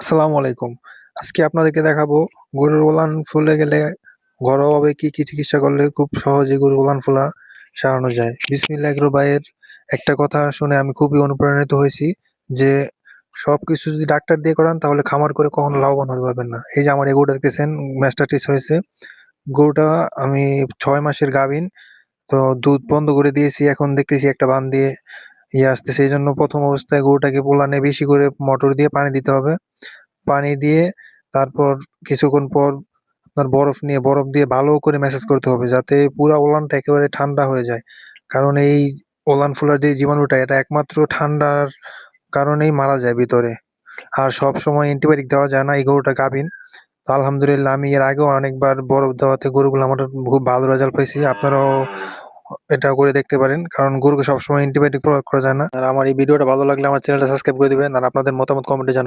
আসসালামু আলাইকুম। আজকে আপনাদেরকে দেখাবো গরুর ওলান ফুলে গেলে ঘরোয়াভাবে কি, কি চিকিৎসা করলে খুব সহজে গরুর ওলান ফোলা সারানো যায়। বিসমিল্লাহ এগ্রো ভাইয়ের একটা কথা শুনে আমি খুবই অনুপ্রাণিত হয়েছি যে সব কিছু যদি ডাক্তার দিয়ে করান তাহলে খামার করে কখনো লাভবান হতে পারবেন না। এই যে আমার এই গরুটা দেখতেছেন ম্যাস্টাইটিস হয়েছে। গরুটা আমি ছয় মাসের গাভিন তো দুধ বন্ধ করে দিয়েছি। এখন দেখতেছি একটা বান দিয়ে ইয়ে আসতে সেই জন্য প্রথম অবস্থায় গরুটাকে পোলানে বেশি করে মোটর দিয়ে পানি দিতে হবে। পানি দিয়ে তারপর কিছুক্ষণ পর আপনার বরফ নিয়ে, বরফ দিয়ে ভালো করে ম্যাসাজ করতে হবে যাতে পুরা ওলানটা একেবারে ঠান্ডা হয়ে যায়। কারণ এই ওলান ফোলার যে জীবাণুটা, এটা একমাত্র ঠান্ডার কারণেই মারা যায় ভিতরে। আর সবসময় অ্যান্টিবায়োটিক দেওয়া যায় না, এই গরুটা গাভিন তো আলহামদুলিল্লাহ, আমি এর আগেও অনেকবার বরফ দেওয়াতে গরুগুলো আমার খুব ভালো রেজাল্ট পাইছি। আপনারাও এটা করে দেখতে পারেন। কারণ গরুকে সবসময় অ্যান্টিবায়োটিক প্রয়োগ করা যায় না। আর আমার এই ভিডিওটা ভালো লাগলে আমার চ্যানেলটা সাবস্ক্রাইব করে দিবেন। আর আপনাদের মতামত কমেন্টে জানাবেন।